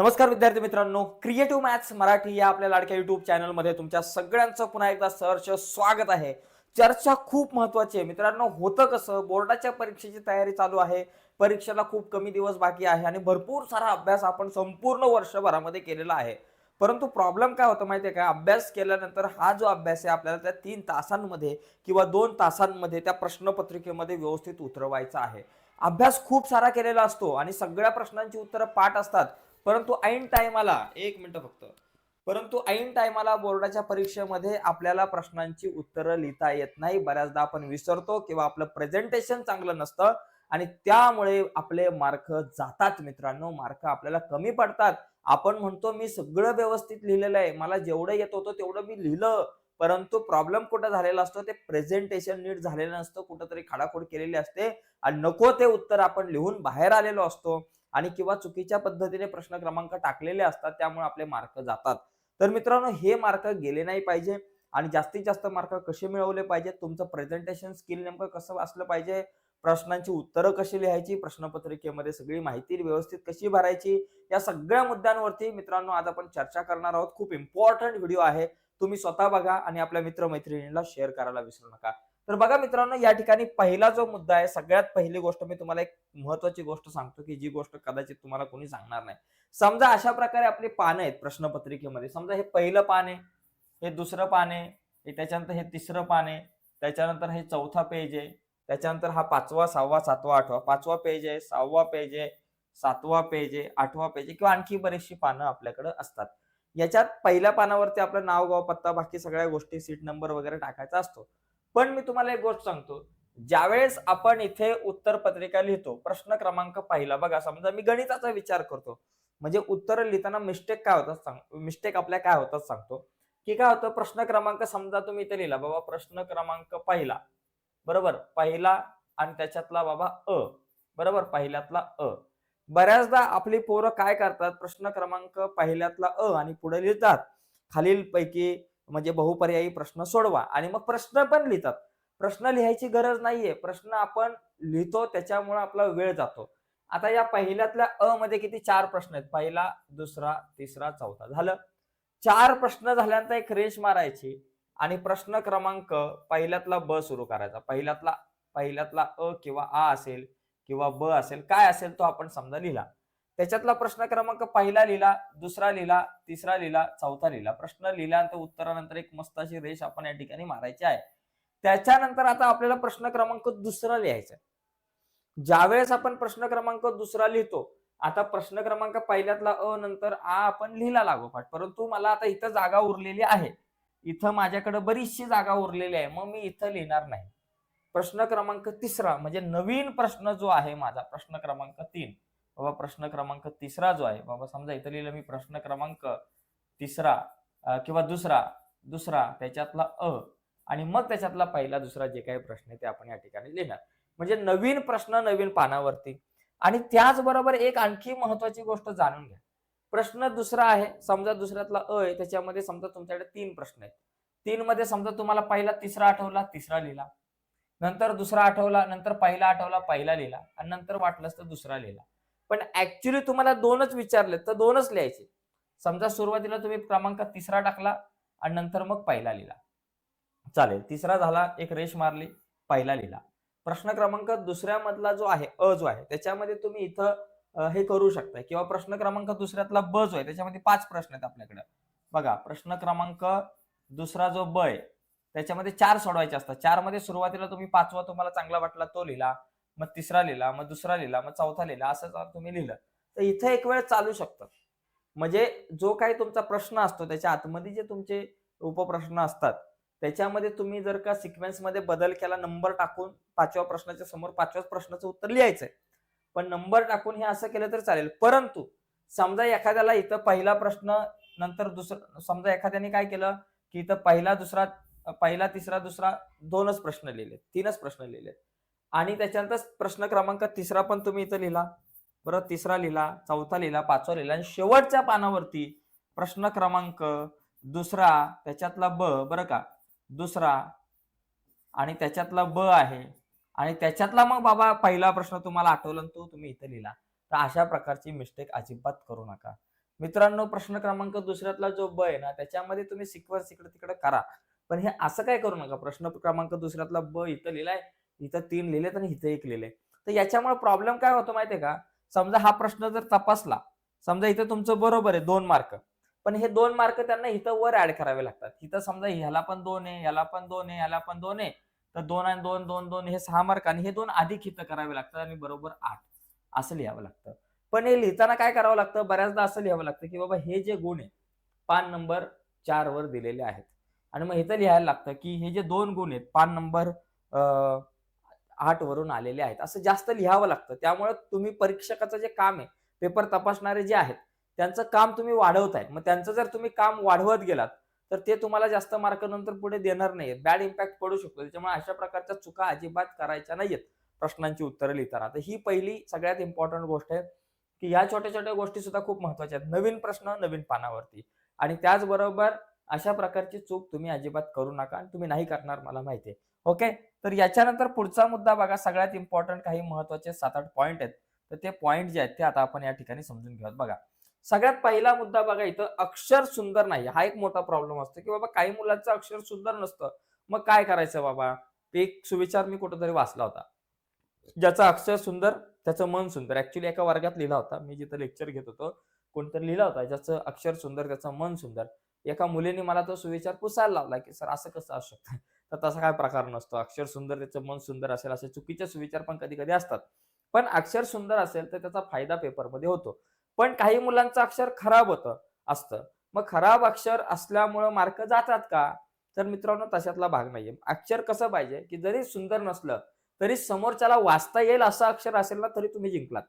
नमस्कार विद्यार्थी मित्रांनो क्रिएटिव्ह मॅथ्स मराठी या आपल्या लाडक्या युट्यूब चॅनलमध्ये तुमच्या सगळ्यांचं पुन्हा एकदा सहर्ष स्वागत आहे. चर्चा खूप महत्वाची आहे. मित्रांनो होतं कसं बोर्डाच्या परीक्षेची तयारी चालू आहे. परीक्षेला खूप कमी दिवस बाकी आहे आणि भरपूर सारा अभ्यास आपण संपूर्ण वर्षभरामध्ये केलेला आहे. परंतु प्रॉब्लेम काय होतं माहिती आहे का? अभ्यास केल्यानंतर हा जो अभ्यास आहे आपल्याला त्या तीन तासांमध्ये किंवा दोन तासांमध्ये त्या प्रश्नपत्रिकेमध्ये व्यवस्थित उतरवायचा आहे. अभ्यास खूप सारा केलेला असतो आणि सगळ्या प्रश्नांची उत्तरं पाठ असतात. परंतु ऐन टायमाला एक मिनिट फक्त. परंतु ऐन टायमाला बोर्डाच्या परीक्षेमध्ये आपल्याला प्रश्नांची उत्तरं लिहिता येत नाही. बऱ्याचदा आपण विसरतो किंवा आपलं प्रेझेंटेशन चांगलं नसतं आणि त्यामुळे आपले मार्क जातात मित्रांनो. मार्क आपल्याला कमी पडतात. आपण म्हणतो मी सगळं व्यवस्थित लिहिलेलं आहे. मला जेवढं येत होतं तेवढं मी लिहिलं. परंतु प्रॉब्लेम कुठं झालेला असतो? ते प्रेझेंटेशन नीट झालेलं नसतं. कुठंतरी खाडाखोड केलेली असते. आणि नको ते उत्तर आपण लिहून बाहेर आलेलो असतो. आणि किंवा चुकीच्या पद्धतीने प्रश्न क्रमांक टाकलेले असतात त्यामुळे आपले मार्क जातात. तर मित्रांनो हे मार्क गेले नाही पाहिजे आणि जास्तीत जास्त मार्क कसे मिळवले पाहिजेत? तुमचं प्रेझेंटेशन स्किल नेमकं कसं असलं पाहिजे? प्रश्नांची उत्तरं कशी लिहायची? प्रश्नपत्रिकेमध्ये सगळी माहिती व्यवस्थित कशी भरायची? या सगळ्या मुद्द्यांवरती मित्रांनो आज आपण चर्चा करणार आहोत. खूप इम्पॉर्टंट व्हिडिओ आहे. तुम्ही स्वतः बघा आणि आपल्या मित्रमैत्रिणींना शेअर करायला विसरू नका. तर बघा मित्रांनो या ठिकाणी पहिला जो मुद्दा आहे सगळ्यात पहिली गोष्ट मी तुम्हाला एक महत्वाची गोष्ट सांगतो की जी गोष्ट कदाचित तुम्हाला कोणी सांगणार नाही. समजा अशा प्रकारे आपली पानं आहेत प्रश्नपत्रिकेमध्ये. समजा हे पहिलं पान आहे हे दुसरं पान आहे हे त्याच्यानंतर हे तिसरं पान आहे त्याच्यानंतर हे चौथा पेज आहे त्याच्यानंतर हा पाचवा सहावा सातवा आठवा पाचवा पेज आहे सहावा पेज आहे सातवा पेज आहे आठवा पेज आहे किंवा आणखी बरीचशी पानं आपल्याकडे असतात. याच्यात पहिल्या पानावरती आपलं नाव गाव पत्ता बाकी सगळ्या गोष्टी सीट नंबर वगैरे टाकायचा असतो. पण मी तुम्हाला एक गोष्ट सांगतो. ज्यावेळेस आपण इथे उत्तर पत्रिका लिहितो प्रश्न क्रमांक पाहिला बघा समजा मी गणिताचा विचार करतो. म्हणजे उत्तर लिहिताना मिस्टेक काय होतात सांग मिस्टेक आपल्या काय होतात सांगतो. की काय होतं प्रश्न क्रमांक समजा तुम्ही इथे लिहिला बाबा प्रश्न क्रमांक पहिला. बरोबर? पहिला आणि त्याच्यातला बाबा अ. बरोबर? पहिल्यातला अ. बऱ्याचदा आपली पोरं काय करतात प्रश्न क्रमांक पहिल्यातला अ आणि पुढे लिहितात. खालील पैकी म्हणजे बहुपर्यायी प्रश्न सोडवा आणि मग प्रश्न पण लिहितात. प्रश्न लिहायची गरज नाहीये. प्रश्न आपण लिहितो त्याच्यामुळे आपला वेळ जातो. आता या पहिल्यातल्या अ मध्ये किती? चार प्रश्न आहेत. पहिला दुसरा तिसरा चौथा. झालं? चार प्रश्न झाल्यानंतर एक रेष मारायची आणि प्रश्न क्रमांक पहिल्यातला ब सुरू करायचा. पहिल्यातला पहिल्यातला अ किंवा आ असेल किंवा ब असेल काय असेल तो आपण समजा लिहिला. त्याच्यातला प्रश्न क्रमांक पहिला लिहिला दुसरा लिहिला तिसरा लिहिला चौथा लिहिला. प्रश्न लिहिल्यानंतर उत्तरानंतर एक मस्त अशी रेष आपण या ठिकाणी मारायची आहे. त्याच्यानंतर आता आपल्याला प्रश्न क्रमांक दुसरा लिहायचा ज्यावेळेस आपण प्रश्न क्रमांक दुसरा लिहितो आता प्रश्न क्रमांक पहिल्यातला अ नंतर आ आपण लिहिला लागोपाठ परंतु मला आता इथं जागा उरलेली आहे. इथं माझ्याकडे बरीचशी जागा उरलेली आहे. मग मी इथं लिहिणार नाही. प्रश्न क्रमांक तिसरा म्हणजे नवीन प्रश्न जो आहे माझा प्रश्न क्रमांक तीन. बाबा प्रश्न क्रमांक तिसरा जो आहे बाबा समजा इथं लिहिलं मी प्रश्न क्रमांक तिसरा किंवा दुसरा दुसरा त्याच्यातला अ आणि मग त्याच्यातला पहिला दुसरा जे काही प्रश्न आहे ते आपण या ठिकाणी लिहिणार. म्हणजे नवीन प्रश्न नवीन पानावरती. आणि त्याचबरोबर एक आणखी महत्वाची गोष्ट जाणून घ्या. प्रश्न दुसरा आहे समजा दुसऱ्यातला अ आहे त्याच्यामध्ये समजा तुमच्याकडे तीन प्रश्न आहेत. तीन मध्ये समजा तुम्हाला पहिला तिसरा आठवला तिसरा लिहिला. नंतर दुसरा आठवला नंतर पहिला आठवला पहिला लिहिला. आणि नंतर वाटलंच तर दुसरा लिहिला. पण ऍक्च्युली तुम्हाला दोनच विचारले तर दोनच लिहायचे. समजा सुरुवातीला तुम्ही क्रमांक तिसरा टाकला आणि नंतर मग पहिला लिहिला. चालेल तिसरा झाला एक रेष मारली पहिला लिहिला. प्रश्न क्रमांक दुसऱ्यामधला जो आहे अ जो आहे त्याच्यामध्ये तुम्ही इथं हे करू शकता किंवा प्रश्न क्रमांक दुसऱ्यातला ब जो आहे त्याच्यामध्ये पाच प्रश्न आहेत आपल्याकडे. बघा प्रश्न क्रमांक दुसरा जो ब आहे त्याच्यामध्ये चार सोडवायचे असतात. चारमध्ये सुरुवातीला तुम्ही पाचवा तुम्हाला चांगला वाटला तो लिहिला. मग तिसरा लिहिला मग दुसरा लिहिला मग चौथा लिहिला असं जर तुम्ही लिहिलं. तर इथं एक वेळ चालू शकतं. म्हणजे जो काही तुमचा प्रश्न असतो त्याच्या आतमध्ये जे तुमचे उपप्रश्न असतात त्याच्यामध्ये तुम्ही जर का सिक्वेन्समध्ये बदल केला नंबर टाकून पाचव्या प्रश्नाच्या समोर पाचव्याच प्रश्नाचं उत्तर लिहायचंय. पण नंबर टाकून हे असं केलं तर चालेल. परंतु समजा एखाद्याला इथं पहिला प्रश्न नंतर दुसरा समजा एखाद्याने काय केलं की इथं पहिला दुसरा पहिला तिसरा दुसरा दोनच प्रश्न लिहिले तीनच प्रश्न लिहिले. आणि त्याच्यानंतर प्रश्न क्रमांक तिसरा पण तुम्ही इथं लिहिला. बरं तिसरा लिहिला चौथा लिहिला पाचवा लिहिला आणि शेवटच्या पानावरती प्रश्न क्रमांक दुसरा त्याच्यातला ब बरं का? दुसरा आणि त्याच्यातला ब आहे. आणि त्याच्यातला मग बाबा पहिला प्रश्न तुम्हाला आठवला तो तुम्ही इथं लिहिला. तर अशा प्रकारची मिस्टेक अजिबात करू नका. मित्रांनो प्रश्न क्रमांक दुसऱ्यातला जो ब आहे ना त्याच्यामध्ये तुम्ही सिक्वेन्स इकडे तिकडे करा. पण हे असं काय करू नका. प्रश्न क्रमांक दुसऱ्यातला ब इथं लिहिलाय. इथं तीन लिहिलेत आणि इथं एक लिहिले तर याच्यामुळे प्रॉब्लेम काय होतो माहितीये का? समजा हा प्रश्न जर तपासला समजा इथं तुमचं बरोबर आहे दोन मार्क पण हे दोन मार्क त्यांना इथं वर ऍड करावे लागतात. इथं समजा ह्याला पण दोन आहे ह्याला पण दोन आहे ह्याला पण दोन आहे. तर दोन आणि दोन दोन दोन हे सहा मार्क आणि हे दोन अधिक इथं करावे लागतात आणि बरोबर आठ. असं लिहावं लागतं. पण हे लिहिताना काय करावं लागतं? बऱ्याचदा असं लिहावं लागतं की बाबा हे जे गुण आहे पान नंबर चार वर दिलेले आहेत. आणि मग इथं लिहायला लागतं की हे जे दोन गुण आहेत पान नंबर आठ वरून आलेले आहेत. असं जास्त लिहावं लागतं. त्यामुळे तुम्ही परीक्षकाचं जे काम आहे पेपर तपासणारे जे आहेत त्यांचं काम तुम्ही वाढवताय मग त्यांचं जर तुम्ही काम वाढवत गेलात तर ते तुम्हाला जास्त मार्क नंतर पुढे देणार नाही बॅड इम्पॅक्ट पडू शकतो. त्याच्यामुळे अशा प्रकारच्या चुका अजिबात करायच्या नाहीयेत प्रश्नांची उत्तरं लिहिताना. तर ही पहिली सगळ्यात इम्पॉर्टंट गोष्ट आहे की या छोट्या छोट्या गोष्टी सुद्धा खूप महत्त्वाच्या आहेत. नवीन प्रश्न नवीन पानावरती. आणि त्याचबरोबर अशा प्रकारची चूक तुम्ही अजिबात करू नका आणि तुम्ही नाही करणार मला माहिती आहे. ओके तर याच्यानंतर पुढचा मुद्दा बघा सगळ्यात इम्पॉर्टंट काही महत्त्वाचे सात आठ पॉईंट आहेत. तर ते पॉईंट जे आहेत ते आता आपण या ठिकाणी समजून घेऊयात. बघा सगळ्यात पहिला मुद्दा बघा इथं अक्षर सुंदर नाही. हा एक मोठा प्रॉब्लेम असतो की बाबा काही मुलांचं अक्षर सुंदर नसतं. मग काय करायचं बाबा? एक सुविचार मी कुठेतरी वाचला होता. ज्याचं अक्षर सुंदर त्याचं मन सुंदर. ऍक्च्युली एका वर्गात लिहिला होता. मी जिथं लेक्चर घेत होतो कोणतरी लिहिला होता ज्याचं अक्षर सुंदर त्याचं मन सुंदर. एका मुलीने मला तो सुविचार पुसायला लावला की सर असं कसं असू शकतं? तर तसा काय प्रकार नसतो. अक्षर सुंदर त्याचं मन सुंदर असेल असे चुकीचे सुविचार पण कधी कधी असतात. पण अक्षर सुंदर असेल तर त्याचा फायदा पेपरमध्ये होतो. पण काही मुलांचं अक्षर खराब होतं असतं. मग खराब अक्षर असल्यामुळं मार्क जातात का? तर मित्रांनो तशातला भाग नाहीये. अक्षर कसं पाहिजे? की जरी सुंदर नसलं तरी समोरच्याला वाचता येईल असं अक्षर असेल ना तरी तुम्ही जिंकलात.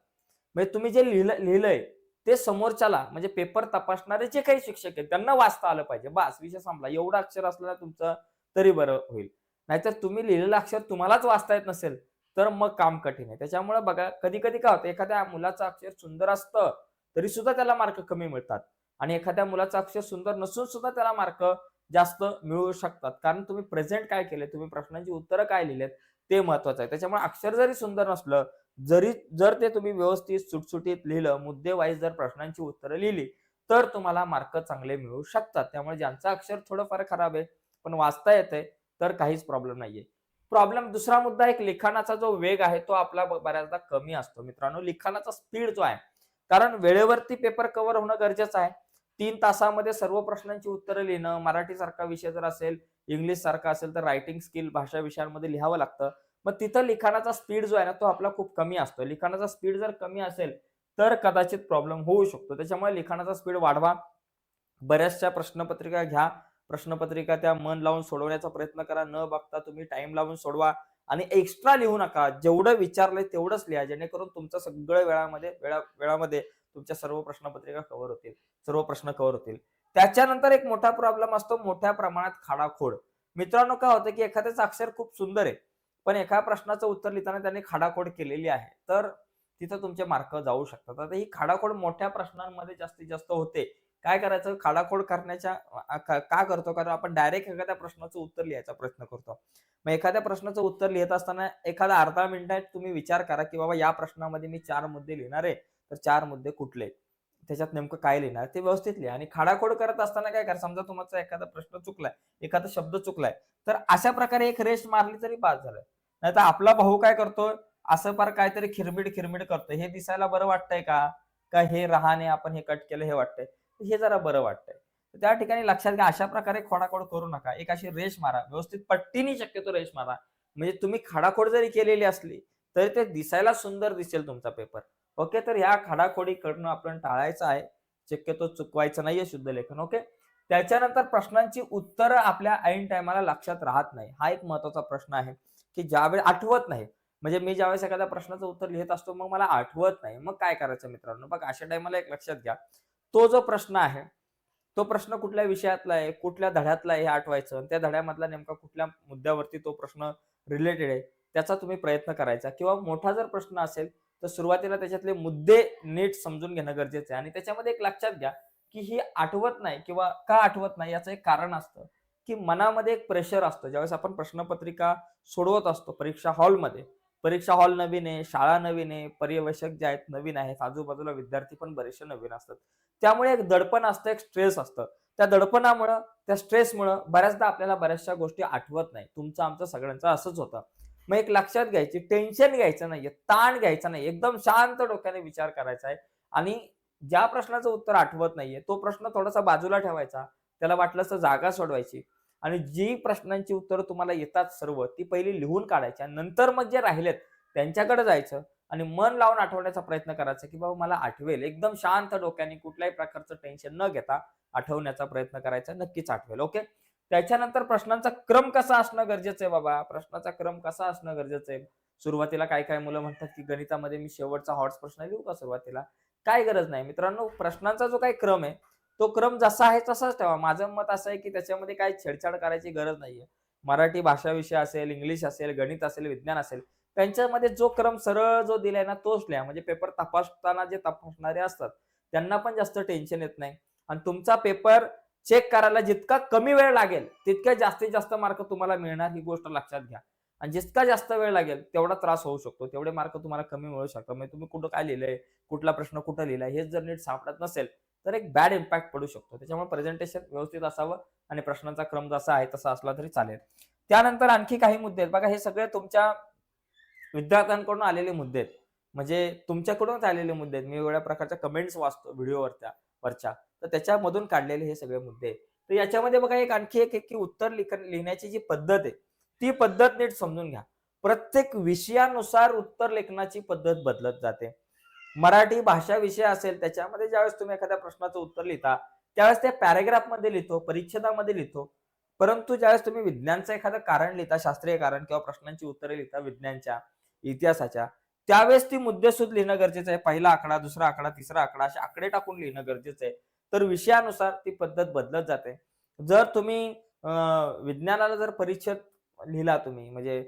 म्हणजे तुम्ही जे लिहिलं लिहिलंय ते समोरच्याला म्हणजे पेपर तपासणारे जे काही शिक्षक आहेत त्यांना वाचता आलं पाहिजे. बस विषय संपला. एवढं अक्षर असलं तुमचं तरी बरं होईल. नाहीतर तुम्ही लिहिलेलं अक्षर तुम्हालाच वाचता येत नसेल तर मग काम कठीण आहे. त्याच्यामुळे बघा कधी कधी काय होतं एखाद्या मुलाचं अक्षर सुंदर असतं तरी सुद्धा त्याला मार्क कमी मिळतात. आणि एखाद्या मुलाचं अक्षर सुंदर नसून सुद्धा त्याला मार्क जास्त मिळू शकतात. कारण तुम्ही प्रेझेंट काय केले तुम्ही प्रश्नांची उत्तरं काय लिहिलेत ते महत्वाचं आहे. त्याच्यामुळे अक्षर जरी सुंदर नसलं जरी जर ते तुम्ही व्यवस्थित सुटसुटीत लिहिलं मुद्दे वाईज जर प्रश्नांची उत्तरं लिहिली तर तुम्हाला मार्क चांगले मिळू शकतात. त्यामुळे ज्यांचं अक्षर थोडंफार खराब आहे पण वाचता येते तर काहीच प्रॉब्लेम नाहीये. प्रॉब्लेम दुसरा मुद्दा एक लिखाणाचा जो वेग आहे तो आपला बऱ्याचदा कमी असतो. मित्रांनो लिखाणाचा स्पीड जो आहे कारण वेळेवरती पेपर कव्हर होणं गरजेचं आहे. तीन तासामध्ये सर्व प्रश्नांची उत्तरं लिहिणं मराठी सारखा विषय जर असेल इंग्लिश सारखा असेल तर रायटिंग स्किल भाषा विषयांमध्ये लिहावं लागतं. मग तिथं लिखाणाचा स्पीड जो आहे ना तो आपला खूप कमी असतो. लिखाणाचा स्पीड जर कमी असेल तर कदाचित प्रॉब्लेम होऊ शकतो. त्याच्यामुळे लिखाणाचा स्पीड वाढवा. बऱ्याचशा प्रश्नपत्रिका घ्या. प्रश्नपत्रिका त्या मन लावून सोडवण्याचा प्रयत्न करा. न बघता तुम्ही टाइम लावून सोडवा आणि एक्स्ट्रा लिहू नका. जेवढं विचारलंय तेवढंच लिहा. जेणेकरून तुमचं सगळं वेळामध्ये वेळा वेळामध्ये तुमच्या सर्व प्रश्नपत्रिका कव्हर होतील. सर्व प्रश्न कव्हर होतील. त्याच्यानंतर एक मोठा प्रॉब्लेम असतो मोठ्या प्रमाणात खाडाखोड. मित्रांनो काय होतं की एखाद्याचं अक्षर खूप सुंदर आहे पण एका प्रश्नाचं उत्तर लिहिताना त्यांनी खाडाखोड केलेली आहे. तर तिथं तुमचे मार्क जाऊ शकतात. आता ही खाडाखोड मोठ्या प्रश्नांमध्ये जास्तीत जास्त होते. काय करायचं? खाडाखोड करण्याच्या का का करतो? कारण आपण डायरेक्ट एखाद्या प्रश्नाचं उत्तर लिहायचा प्रयत्न करतो. मग एखाद्या प्रश्नाचं उत्तर लिहित असताना एखादा अर्धा मिनिटात तुम्ही विचार करा की बाबा या प्रश्नामध्ये मी चार मुद्दे लिहिणार आहे तर चार मुद्दे कुठले? त्याच्यात नेमकं काय लिहिणार? ते व्यवस्थित लिहा. आणि खाडाखोड करत असताना काय करा? समजा तुमचा एखादा प्रश्न चुकलाय एखादा शब्द चुकलाय तर अशा प्रकारे एक रेस्ट मारली तरी बाद झालं. नाही तर आपला भाऊ काय करतो? असं फार काहीतरी खिरमिड खिरमिड करतो. हे दिसायला बरं वाटतंय का? का हे राहाने आपण हे कट केलं हे वाटतंय. हे जरा बरं वाटतंय. त्या ठिकाणी लक्षात घ्या अशा प्रकारे खोडाखोड करू नका. एक अशी रेष मारा. व्यवस्थित पट्टीने शक्यतो रेष मारा. म्हणजे तुम्ही खाडाखोड जरी केलेली असली तरी ते दिसायला सुंदर दिसेल तुमचा पेपर. ओके? तर ह्या खाडाखोडी करणं आपण टाळायचं आहे. शक्यतो चुकवायचं नाहीये शुद्ध लेखन ओके? त्याच्यानंतर प्रश्नांची उत्तरं आपल्या ऐन टायमाला लक्षात राहत नाही. हा एक महत्त्वाचा प्रश्न आहे की ज्यावेळी आठवत नाही. म्हणजे मी ज्यावेळेस एखाद्या प्रश्नाचं उत्तर लिहित असतो मग मला आठवत नाही. मग काय करायचं मित्रांनो? बघ अशा टायमाला एक लक्षात घ्या. तो जो प्रश्न आहे तो प्रश्न कुठल्या विषयातला आहे कुठल्या धड्यातला आहे हे आठवायचं आणि त्या धड्यामधला नेमका कुठल्या मुद्द्यावरती तो प्रश्न रिलेटेड आहे त्याचा तुम्ही प्रयत्न करायचा. किंवा मोठा जर प्रश्न असेल तर सुरुवातीला त्याच्यातले मुद्दे नीट समजून घेणं गरजेचं आहे. आणि त्याच्यामध्ये एक लक्षात घ्या की ही आठवत नाही किंवा का आठवत नाही याचं एक कारण असतं की मनामध्ये एक प्रेशर असतं. ज्यावेळेस आपण प्रश्नपत्रिका सोडवत असतो परीक्षा हॉलमध्ये परीक्षा हॉल नवीन आहे शाळा नवीन आहे पर्यवेक्षक जे आहेत नवीन आहेत आजूबाजूला विद्यार्थी पण बरेचसे नवीन असतात. त्यामुळे एक दडपण असतं एक स्ट्रेस असतं. त्या दडपणामुळं त्या स्ट्रेसमुळं बऱ्याचदा आपल्याला बऱ्याचशा गोष्टी आठवत नाही. तुमचं आमचं सगळ्यांचं असंच होतं. मग एक लक्षात घ्यायची टेन्शन घ्यायचं नाहीये ताण घ्यायचा नाही एकदम शांत डोक्याने विचार करायचा आहे. आणि ज्या प्रश्नाचं उत्तर आठवत नाहीये तो प्रश्न थोडासा बाजूला ठेवायचा. त्याला वाटलं तर जागा सोडवायची. आणि जी प्रश्नांची उत्तरं तुम्हाला येतात सर्व ती पहिली लिहून काढायची नंतर मग जे राहिलेत त्यांच्याकडे जायचं आणि मन लावून आठवण्याचा प्रयत्न करायचा की बाबा मला आठवेल. एकदम शांत डोक्याने कुठल्याही प्रकारचं टेन्शन न घेता आठवण्याचा प्रयत्न करायचा नक्कीच आठवेल. ओके त्याच्यानंतर प्रश्नांचा क्रम कसा असणं गरजेचं आहे बाबा? प्रश्नाचा क्रम कसा असणं गरजेचं आहे? सुरुवातीला काय काय मुलं म्हणतात की गणितामध्ये मी शेवटचा हॉट्स प्रश्न लिहू का सुरुवातीला? काय गरज नाही. मित्रांनो प्रश्नांचा जो काही क्रम आहे तो क्रम जसा आहे तसाच ठेवा. माझं मत असं आहे की त्याच्यामध्ये काही छेडछाड करायची गरज नाहीये. मराठी भाषा विषय असेल इंग्लिश असेल गणित असेल विज्ञान असेल त्यांच्यामध्ये जो क्रम सरळ जो दिलाय ना तोच लिहा. म्हणजे पेपर तपासताना जे तपासणारे असतात त्यांना पण जास्त टेन्शन येत नाही. आणि तुमचा पेपर चेक करायला जितका कमी वेळ लागेल तितक्या जास्तीत जास्त मार्क तुम्हाला मिळणार ही गोष्ट लक्षात घ्या. आणि जितका जास्त वेळ लागेल तेवढा त्रास होऊ शकतो. तेवढे मार्क तुम्हाला कमी मिळू शकतात. म्हणजे तुम्ही कुठं काय लिहिलंय कुठला प्रश्न कुठं लिहिलाय हेच जर नीट सापडत नसेल तर एक बॅड इम्पॅक्ट पडू शकतो. त्याच्यामुळे प्रेझेंटेशन व्यवस्थित असावं आणि प्रश्नांचा क्रम जसा आहे तसा असला तरी चालेल. त्यानंतर आणखी काही मुद्दे आहेत. बघा हे सगळे तुमच्या विद्यार्थ्यांकडून आलेले मुद्दे आहेत. म्हणजे तुमच्याकडूनच आलेले मुद्दे आहेत. मी वेगवेगळ्या प्रकारच्या कमेंट्स वाचतो व्हिडिओवरच्या वरच्या. तर त्याच्यामधून काढलेले हे सगळे मुद्दे आहेत. तर याच्यामध्ये बघा एक आणखी एक की उत्तर लिख लिहिण्याची जी पद्धत आहे ती पद्धत नीट समजून घ्या. प्रत्येक विषयानुसार उत्तर लेखनाची पद्धत बदलत जाते. मराठी भाषा विषय असेल त्याच्यामध्ये ज्यावेळेस तुम्ही एखाद्या प्रश्नाचं उत्तर लिहिता त्यावेळेस त्या पॅरेग्राफमध्ये लिहितो परिच्छेदामध्ये लिहितो. परंतु ज्यावेळेस तुम्ही विज्ञानचं एखादं कारण लिहिता शास्त्रीय कारण किंवा प्रश्नांची उत्तरे लिहिता विज्ञानच्या इतिहासाच्या त्यावेळेस ती मुद्देसूद लिहिणं गरजेचं आहे. पहिला आकडा दुसरा आकडा तिसरा आकडा असे आकडे टाकून लिहिणं गरजेचं आहे. तर विषयानुसार ती पद्धत बदलत जाते. जर तुम्ही विज्ञानाला जर परिच्छेद लिहिला तुम्ही म्हणजे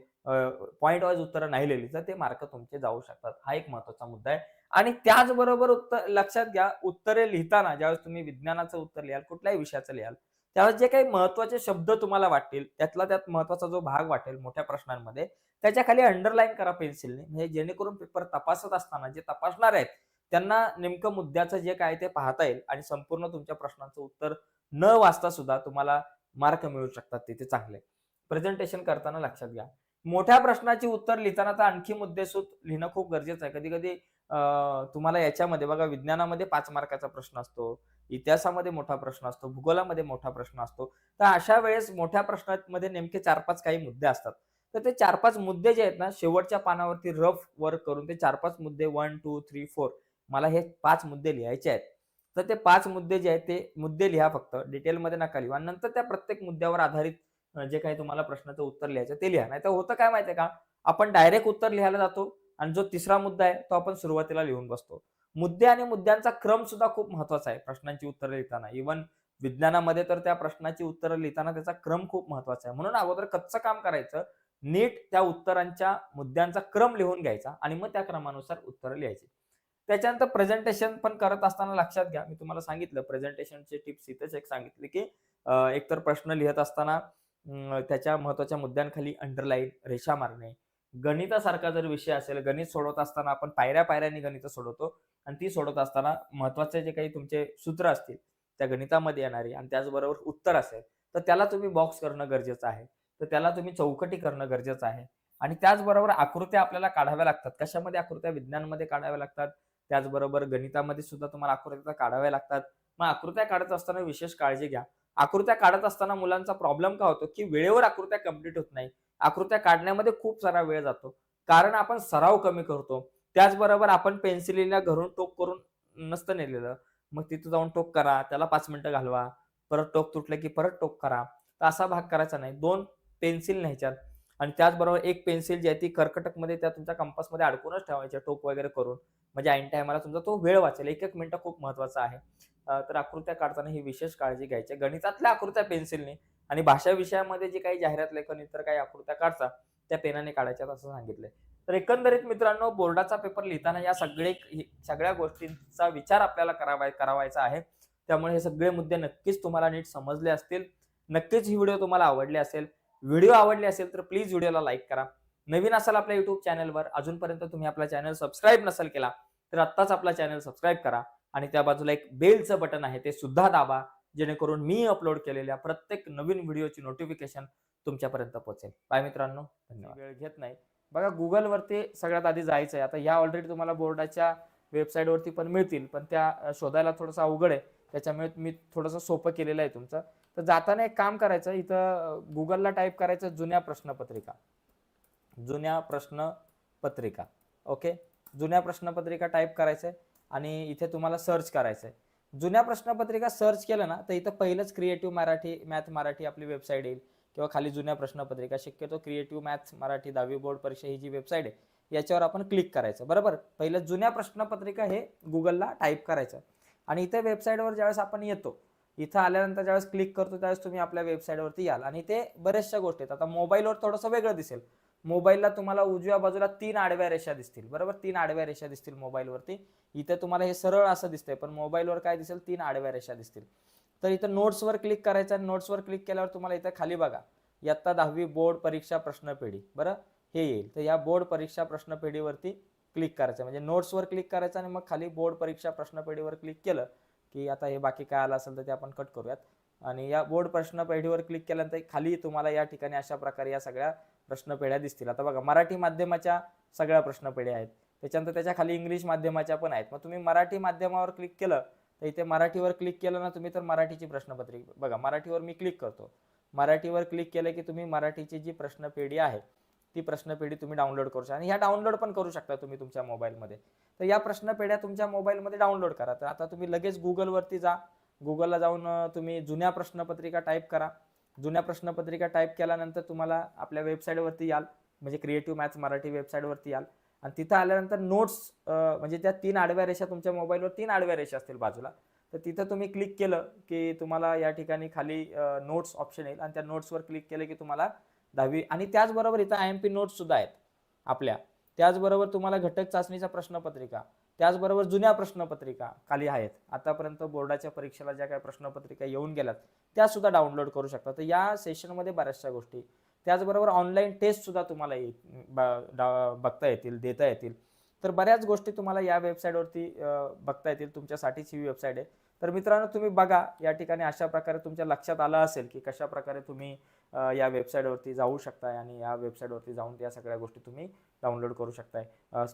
पॉईंट वाईज उत्तरं नाही लिहिली तर ते मार्क तुमचे जाऊ शकतात. हा एक महत्त्वाचा मुद्दा आहे. आणि त्याचबरोबर उत्तर लक्षात घ्या उत्तरे लिहिताना ज्यावेळेस तुम्ही विज्ञानाचं उत्तर लिहाल कुठल्याही विषयाचं लिहाल त्यावेळेस जे काही महत्त्वाचे शब्द तुम्हाला वाटतील त्यातला त्यात महत्त्वाचा जो भाग वाटेल मोठ्या प्रश्नांमध्ये त्याच्याखाली अंडरलाईन करा पेन्सिलने म्हणजे जेणेकरून पेपर तपासत असताना जे तपासणार आहेत त्यांना नेमकं मुद्द्याचं जे काय ते पाहता येईल आणि संपूर्ण तुमच्या प्रश्नाचं उत्तर न वाचता सुद्धा तुम्हाला मार्क मिळू शकतात तिथे चांगले. प्रेझेंटेशन करताना लक्षात घ्या. मोठ्या प्रश्नाची उत्तर लिहिताना तर आणखी मुद्देसूद लिहिणं खूप गरजेचं आहे. कधी कधी तुम्हाला याच्यामध्ये बघा विज्ञानामध्ये पाच मार्काचा प्रश्न असतो इतिहासामध्ये मोठा प्रश्न असतो भूगोलामध्ये मोठा प्रश्न असतो. तर अशा वेळेस मोठ्या प्रश्नांमध्ये नेमके चार पाच काही मुद्दे असतात. तर ते चार पाच मुद्दे जे आहेत ना शेवटच्या पानावरती रफ वर्क करून ते चार पाच मुद्दे वन टू थ्री फोर मला हे पाच मुद्दे लिहायचे आहेत. तर ते पाच मुद्दे जे आहेत ते मुद्दे लिहा फक्त डिटेलमध्ये नका लिहा. नंतर त्या प्रत्येक मुद्द्यावर आधारित जे काही तुम्हाला प्रश्नाचं उत्तर लिहायचं ते लिहा. नाही तर होतं काय माहितीये का? आपण डायरेक्ट उत्तर लिहायला जातो आणि जो तिसरा मुद्दा आहे तो आपण सुरुवातीला लिहून बसतो. मुद्दे आणि मुद्द्यांचा क्रम सुद्धा खूप महत्त्वाचा आहे प्रश्नांची उत्तरं लिहिताना. इव्हन विज्ञानामध्ये तर त्या प्रश्नाची उत्तरं लिहिताना त्याचा क्रम खूप महत्त्वाचा आहे. म्हणून अगोदर कच्चं काम करायचं नीट त्या उत्तरांच्या मुद्द्यांचा क्रम लिहून घ्यायचा आणि मग त्या क्रमानुसार उत्तरं लिहायची. त्याच्यानंतर प्रेझेंटेशन पण करत असताना लक्षात घ्या मी तुम्हाला सांगितलं प्रेझेंटेशनचे टिप्स इथेच एक सांगितले की एकतर प्रश्न लिहित असताना त्याच्या महत्त्वाच्या मुद्द्यांखाली अंडरलाईन रेषा मारणे गणितासारखा जर विषय असेल गणित सोडवत असताना आपण पायऱ्या पायऱ्यांनी गणित सोडवतो आणि ती सोडवत असताना महत्त्वाचे जे काही तुमचे सूत्र असतील त्या गणितामध्ये येणारी आणि त्याचबरोबर उत्तर असेल तर त्याला तुम्ही बॉक्स करणं गरजेचं आहे. तर त्याला तुम्ही चौकटी करणं गरजेचं आहे. आणि त्याचबरोबर आकृत्या आपल्याला काढाव्या लागतात. कशामध्ये आकृत्या? विज्ञानमध्ये काढाव्या लागतात. त्याचबरोबर गणितामध्ये सुद्धा तुम्हाला आकृत्या काढाव्या लागतात. मग आकृत्या काढत असताना विशेष काळजी घ्या. आकृत्या काढत असताना मुलांचा प्रॉब्लेम का होतो? की वेळेवर आकृत्या कंप्लीट होत नाही. आकृत्या काढण्यामध्ये खूप सारा वेळ जातो. कारण आपण सराव कमी करतो. त्याचबरोबर आपण पेन्सिलीला घरून टोक करून नसतं नेलेलं. मग तिथं जाऊन टोक करा त्याला पाच मिनिटं घालवा परत टोक तुटलं की परत टोक करा. तर असा भाग करायचा नाही. दोन पेन्सिल न्यायच्यात. आणि त्याचबरोबर एक पेन्सिल जी आहे ती कर्कटकमध्ये त्या तुमच्या कंपासमध्ये अडकूनच ठेवायच्या टोक वगैरे करून. म्हणजे ऐन टायमाला तुमचा तो वेळ वाचेल. एक एक मिनिटं खूप महत्त्वाचा आहे. तर आकृत्या काढताना ही विशेष काळजी घ्यायची गणितातल्या आकृत्या पेन्सिलने आणि भाषा विषयामध्ये जे काही जाहिरात लेखन इतर काही आकृत्या काढता त्या पेनाने काढायच्यात असं सांगितलंय. तर एकंदरीत मित्रांनो बोर्डाचा पेपर लिहिताना या सगळे सगळ्या गोष्टींचा विचार आपल्याला करावा करावायचा आहे. त्यामुळे हे सगळे मुद्दे नक्कीच तुम्हाला नीट समजले असतील. नक्कीच ही व्हिडिओ तुम्हाला आवडली असेल. व्हिडिओ आवडली असेल तर प्लीज व्हिडिओला लाईक करा. नवीन असाल आपल्या युट्यूब चॅनलवर अजूनपर्यंत तुम्ही आपला चॅनल सबस्क्राईब नसेल केला तर आत्ताच आपला चॅनल सबस्क्राईब करा. आणि त्या बाजूला एक बेलचं बटन आहे ते सुद्धा दाबा. जेणेकरून मी अपलोड केलेल्या प्रत्येक नवीन व्हिडिओची नोटिफिकेशन तुमच्यापर्यंत पोहोचेल. बाय मित्रांनो. धन्यवाद. वेळ घेत नाही. बघा गुगलवरती सगळ्यात आधी जायचं आहे आता ह्या ऑलरेडी तुम्हाला बोर्डाच्या वेबसाईटवरती पण मिळतील पण त्या शोधायला थोडंसं अवघड आहे. त्याच्यामुळे मी थोडंसं सोपं केलेलं आहे तुमचं. तर जाताना एक काम करायचं इथं गुगलला टाईप करायचं जुन्या प्रश्नपत्रिका. जुन्या प्रश्नपत्रिका. ओके जुन्या प्रश्नपत्रिका टाईप करायचं आहे आणि इथे तुम्हाला सर्च करायचं आहे जुन्या प्रश्नपत्रिका सर्च केलं ना तर इथं पहिलंच क्रिएटिव्ह मराठी मॅथ मराठी आपली वेबसाईट येईल. किंवा खाली जुन्या प्रश्नपत्रिका शक्यतो क्रिएटिव्ह मॅथ्स मराठी दहावी बोर्ड परीक्षा ही जी वेबसाईट आहे याच्यावर आपण क्लिक करायचं. बरोबर? पहिलं जुन्या प्रश्नपत्रिका हे गुगलला टाईप करायचं. आणि इथे वेबसाईटवर ज्यावेळेस आपण येतो इथं आल्यानंतर ज्यावेळेस क्लिक करतो त्यावेळेस तुम्ही आपल्या वेबसाईटवरती याल. आणि ते बऱ्याचशा गोष्टी आहेत. आता मोबाईलवर थोडंसं वेगळं दिसेल. मोबाईलला तुम्हाला उजव्या बाजूला तीन आडव्या रेषा दिसतील बरोबर? तीन आडव्या रेषा दिसतील मोबाईलवरती. इथं तुम्हाला हे सरळ असं दिसतंय पण मोबाईलवर काय दिसेल? तीन आडव्या रेषा दिसतील. तर इथं नोट्सवर क्लिक करायचं आणि नोट्सवर क्लिक केल्यावर तुम्हाला इथं खाली बघा इयत्ता दहावी बोर्ड परीक्षा प्रश्नपेढी बरं? हे येईल. तर या बोर्ड परीक्षा प्रश्नपेढीवरती क्लिक करायचं. म्हणजे नोट्सवर क्लिक करायचं आणि मग खाली बोर्ड परीक्षा प्रश्नपेढीवर क्लिक केलं की आता हे बाकी काय आलं असेल तर ते आपण कट करूयात. आणि या बोर्ड प्रश्नपेढीवर क्लिक केल्यानंतर खाली तुम्हाला या ठिकाणी अशा प्रकारे या सगळ्या प्रश्नपेढ्या दिसतील. आता बघा मराठी माध्यमाच्या सगळ्या प्रश्नपेढ्या आहेत. त्याच्यानंतर त्याच्याखाली इंग्लिश माध्यमाच्या पण आहेत. मग तुम्ही मराठी माध्यमावर क्लिक केलं तर इथे मराठीवर क्लिक केलं ना तुम्ही तर मराठीची प्रश्नपत्रिका बघा मराठीवर मी क्लिक करतो. मराठीवर क्लिक केलं की तुम्ही मराठीची जी प्रश्नपेढी आहे ती प्रश्नपेढी तुम्ही डाउनलोड करू शकता. आणि ह्या डाउनलोड पण करू शकता तुम्ही तुमच्या मोबाईलमध्ये. तर या प्रश्नपेढ्या तुमच्या मोबाईलमध्ये डाउनलोड करा. तर आता तुम्ही लगेच गुगलवरती जा. गुगलला जाऊन तुम्ही जुन्या प्रश्नपत्रिका टाईप करा. जुन्या प्रश्नपत्रिका टाईप केल्यानंतर तुम्हाला आपल्या वेबसाईटवरती याल. म्हणजे क्रिएटिव्ह मॅथ्स मराठी वेबसाईटवरती याल. आणि तिथं आल्यानंतर नोट्स म्हणजे त्या तीन आडव्या रेषा तुमच्या मोबाईलवर तीन आडव्या रेषा असतील बाजूला. तर तिथं तुम्ही क्लिक केलं की तुम्हाला या ठिकाणी खाली नोट्स ऑप्शन येईल. आणि त्या नोट्सवर क्लिक केलं की तुम्हाला दहावी आणि त्याचबरोबर इथं आय एम पी नोट्स सुद्धा आहेत आपल्या. त्याचबरोबर तुम्हाला घटक चाचणीचा प्रश्नपत्रिका त्याचबरोबर जुन्या प्रश्नपत्रिका खाली आहेत. आतापर्यंत बोर्डाच्या परीक्षेला ज्या काही प्रश्नपत्रिका येऊन गेल्यात त्या सुद्धा डाउनलोड करू शकता. तर या सेशनमध्ये बऱ्याचशा गोष्टी. त्याचबरोबर ऑनलाईन टेस्ट सुद्धा तुम्हाला बघता येतील देता येतील. तर बऱ्याच गोष्टी तुम्हाला या वेबसाईटवरती बघता येतील. तुमच्यासाठीच ही वेबसाईट आहे. तर मित्रांनो तुम्ही बघा. या ठिकाणी अशा प्रकारे तुमच्या लक्षात आलं असेल की कशा प्रकारे तुम्ही या वेबसाईटवरती जाऊ शकता आणि या वेबसाईटवरती जाऊन त्या सगळ्या गोष्टी तुम्ही डाउनलोड करू शकताय.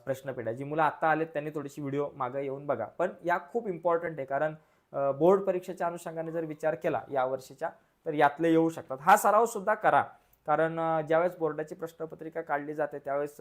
प्रश्नपेढ्या. जी मुलं आत्ता आलेत त्यांनी थोडीशी व्हिडिओ मागे येऊन बघा. पण या खूप इम्पॉर्टंट आहे. कारण बोर्ड परीक्षेच्या अनुषंगाने जर विचार केला या वर्षीच्या तर यातले येऊ शकतात. हा सराव सुद्धा करा. कारण ज्यावेळेस बोर्डाची प्रश्नपत्रिका काढली जाते त्यावेळेस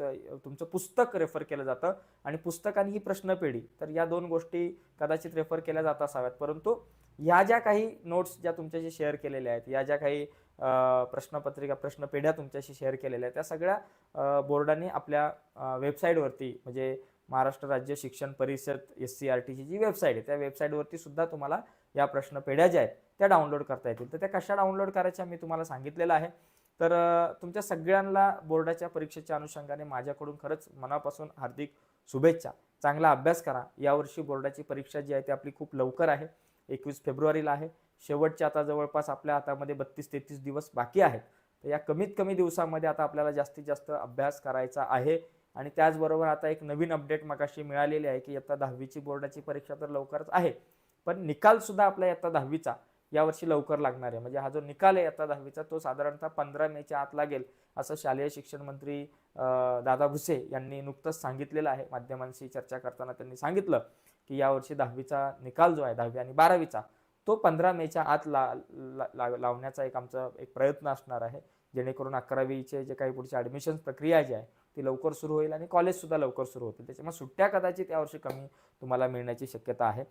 तुमचं पुस्तक रेफर केलं जातं. आणि पुस्तक आणि ही प्रश्नपेढी. तर या दोन गोष्टी कदाचित रेफर केल्या जात असाव्यात. परंतु या ज्या काही नोट्स ज्या तुमच्याशी शेअर केलेल्या आहेत या ज्या काही प्रश्नपत्रिका प्रश्नपत्रिका प्रश्नपेढ्या तुमच्याशी शेअर केलेल्या त्या सगळ्या बोर्डाने आपल्या वेबसाईटवरती म्हणजे महाराष्ट्र राज्य शिक्षण परिषद एस सी आर टीची जी वेबसाईट आहे त्या वेबसाईटवरती सुद्धा तुम्हाला या प्रश्नपेढ्या ज्या आहेत त्या डाउनलोड करता येतील. तर त्या कशा डाउनलोड करायच्या मी तुम्हाला सांगितलेलं आहे. तर तुमच्या सगळ्यांना बोर्डाच्या परीक्षेच्या अनुषंगाने माझ्याकडून खरंच मनापासून हार्दिक शुभेच्छा. चांगला अभ्यास करा. यावर्षी बोर्डाची परीक्षा जी आहे ती आपली खूप लवकर आहे. एकवीस फेब्रुवारीला आहे. शेवटचे आता जवळपास आपल्या हातामध्ये बत्तीस तेहतीस दिवस बाकी आहेत. तर या कमीत कमी दिवसामध्ये आता आपल्याला जास्तीत जास्त अभ्यास करायचा आहे. आणि त्याचबरोबर आता एक नवीन अपडेट मगाशी मिळालेली आहे की इयत्ता दहावीची बोर्डाची परीक्षा तर लवकरच आहे. पण निकालसुद्धा आपला आपल्या इयत्ता दहावीचा यावर्षी लवकर लागणार आहे. म्हणजे हा जो निकाल आहे इयत्ता दहावीचा तो साधारणतः पंधरा मेच्या आत लागेल असं शालेय शिक्षण मंत्री दादा भुसे यांनी नुकतंच सांगितलेलं आहे. माध्यमांशी चर्चा करताना त्यांनी सांगितलं की यावर्षी दहावीचा निकाल जो आहे दहावी आणि बारावीचा तो पंधरा मेच्या आत ला, ला, ला लावण्याचा एक आमचा एक प्रयत्न असणार आहे. जेणेकरून अकरावीचे जे काही पुढची ॲडमिशन प्रक्रिया जी आहे ती लवकर सुरू होईल आणि कॉलेजसुद्धा लवकर सुरू होतील. त्याच्यामुळे सुट्ट्या कदाचित यावर्षी कमी तुम्हाला मिळण्याची शक्यता आहे.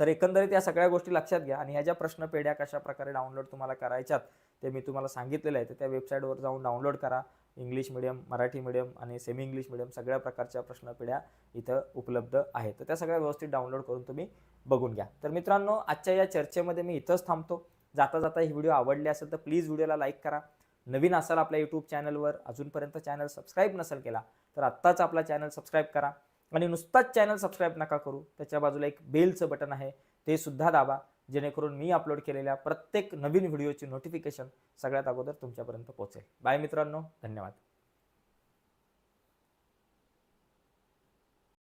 तर एकंदरीत या सगळ्या गोष्टी लक्षात घ्या आणि ह्या ज्या प्रश्नपेढ्या कशा प्रकारे डाउनलोड तुम्हाला करायच्यात ते मी तुम्हाला सांगितलेलं आहे. तर त्या वेबसाईटवर जाऊन डाउनलोड करा. इंग्लिश मिडियम मराठी मिडियम आणि सेमी इंग्लिश मिडियम सगळ्या प्रकारच्या प्रश्नपेढ्या इथं उपलब्ध आहेत. तर त्या सगळ्या व्यवस्थित डाउनलोड करून तुम्ही बघून घ्या. तर मित्रांनो आजच्या या चर्चेमध्ये मी इथंच थांबतो. जाता जाता ही व्हिडिओ आवडली असेल तर प्लीज व्हिडिओला लाईक करा. नवीन असाल आपल्या यूट्यूब चॅनलवर अजूनपर्यंत चॅनल सबस्क्राईब नसेल केला तर आत्ताच आपला चॅनल सबस्क्राईब करा. आणि नुसताच चॅनल सबस्क्राईब नका करू. त्याच्या बाजूला एक बेलचं बटन आहे ते सुद्धा दाबा जेणेकरून मी अपलोड केलेल्या प्रत्येक नवीन व्हिडिओची नोटिफिकेशन सगळ्यात अगोदर तुमच्यापर्यंत पोहोचेल. बाय मित्रांनो धन्यवाद.